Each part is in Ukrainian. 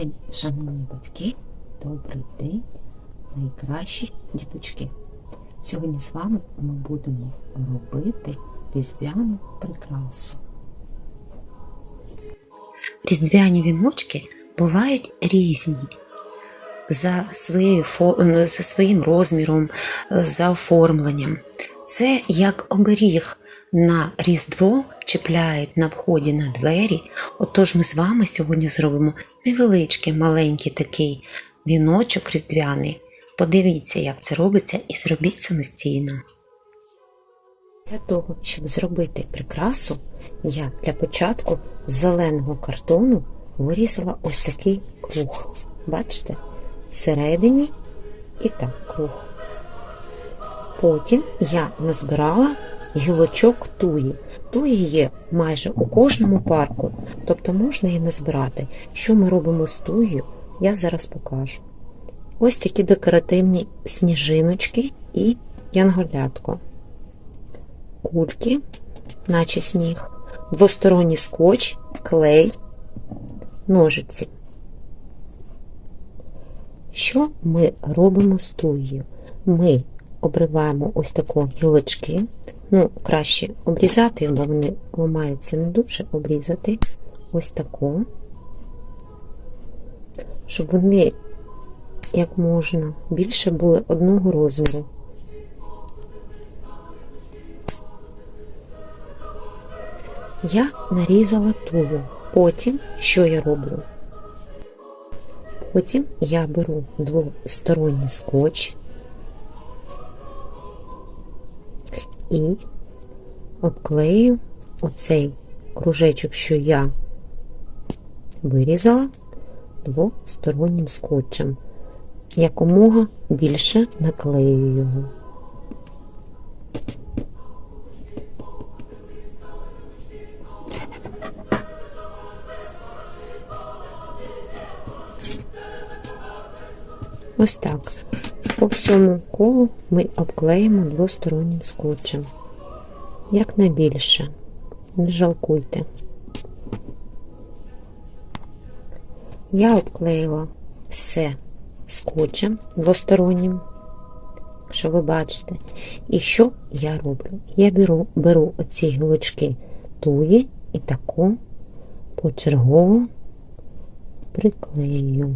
день, шановні батьки, добрий день, найкращі діточки. Сьогодні з вами ми будемо робити різдвяну прикрасу. Різдвяні віночки бувають різні за, своєю, за своїм розміром, за оформленням. Це як оберіг на Різдво чіпляють на вході на двері. Отож ми з вами сьогодні зробимо невеличкий маленький такий віночок різдвяний. Подивіться, як це робиться, і зробіть самостійно. Для того, щоб зробити прикрасу, я для початку з зеленого картону вирізала ось такий круг. Бачите? Всередині і так круг. Потім я назбирала гілочок туї. Туї є майже у кожному парку, тобто можна її назбирати. Що ми робимо з туєю, я зараз покажу. Ось такі декоративні сніжиночки і янголятко кульки, наче сніг, двосторонній скотч, клей, ножиці. Що ми робимо з туєю? Ми обриваємо ось тако гілочки. Ну, краще обрізати, бо вони ламаються не дуже, обрізати ось тако, щоб вони як можна більше були одного розміру. Я нарізала тулу. Потім що я роблю? Потім я беру двосторонній скотч і обклею оцей кружечок, що я вирізала двостороннім скотчем. Якомога більше наклею його. Ось так. По всьому колу ми обклеїмо двостороннім скотчем. Як найбільше. Не жалкуйте. Я обклеїла все скотчем двостороннім, що ви бачите. І що я роблю? Я беру, беру оці гілочки туї і таку почергово приклею.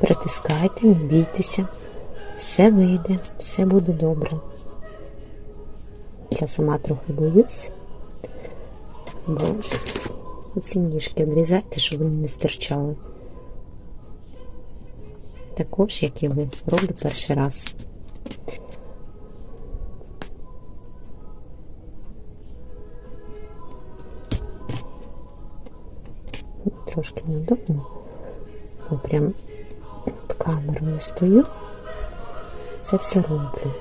Притискайте, не бійтеся, все вийде, все буде добре. Я сама трохи боюсь, бо оці ніжки обрізайте, щоб вони не стирчали. Також, як і ви, роблю перший раз. Трошки неудобно, бо прям під камерою стою, це все роблю.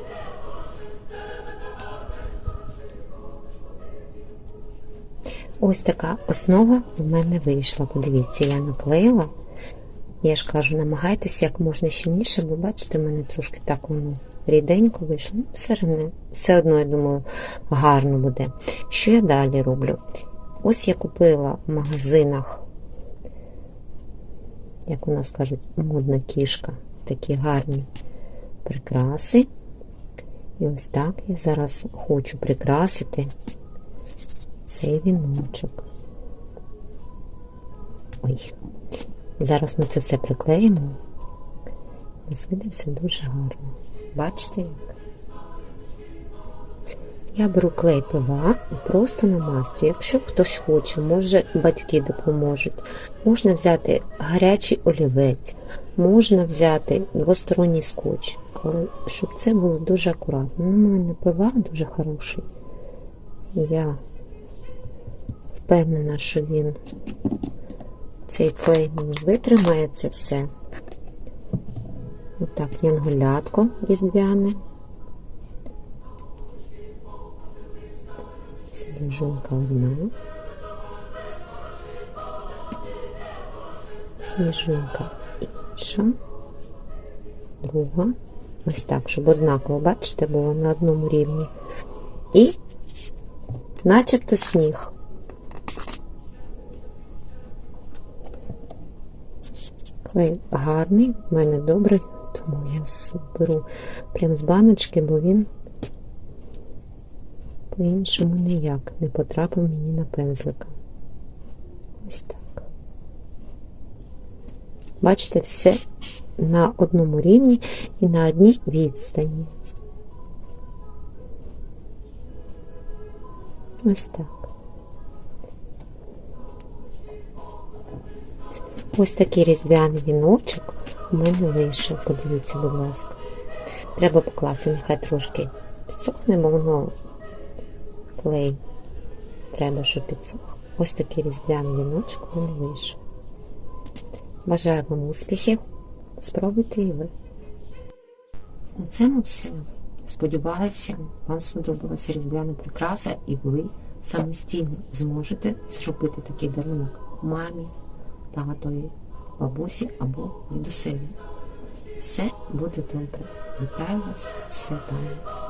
Ось така основа в мене вийшла. Подивіться, я наклеїла. Я ж кажу, намагайтеся як можна щільніше, бо бачите, в мене трошки так воно ріденько вийшло. Ну, все одно, все одно, я думаю, гарно буде. Що я далі роблю? Ось я купила в магазинах, як у нас кажуть, модна кішка, такі гарні прикраси. І ось так я зараз хочу прикрасити цей віночок. Ой. Зараз ми це все приклеїмо. Все дуже гарно. Бачите як? Я беру клей ПВА і просто намастю. Якщо хтось хоче, може батьки допоможуть. Можна взяти гарячий олівець, можна взяти двосторонній скотч, щоб це було дуже акуратно. Ну, У мене ПВА дуже хороший. Я впевнена, що він цей клей витримає це все. Отак, янголятко різдвяне. Сніжинка одна. сніжинка. Інша, друга. Ось так, щоб однаково, бачите, було на одному рівні. І начебто сніг. Клей гарний, в мене добрий, тому я беру прямо з баночки, бо він по-іншому ніяк не потрапив мені на пензлика. Ось так. Бачите, все на одному рівні і на одній відстані. Ось так. Ось такий різдвяний віночок у мене вийшов. Подивіться, будь ласка. Треба покласти, нехай трошки підсохне, бо воно клей. Треба, щоб підсох. Ось такий різдвяний віночок мене вийшов. Бажаю вам успіхів. Спробуйте і ви. На цьому все. Сподіваюся, вам сподобалася різдвяна прикраса, і ви самостійно зможете зробити такий дарунок мамі, татові, бабусі або дідусеві. Все буде добре. Вітаю вас святами!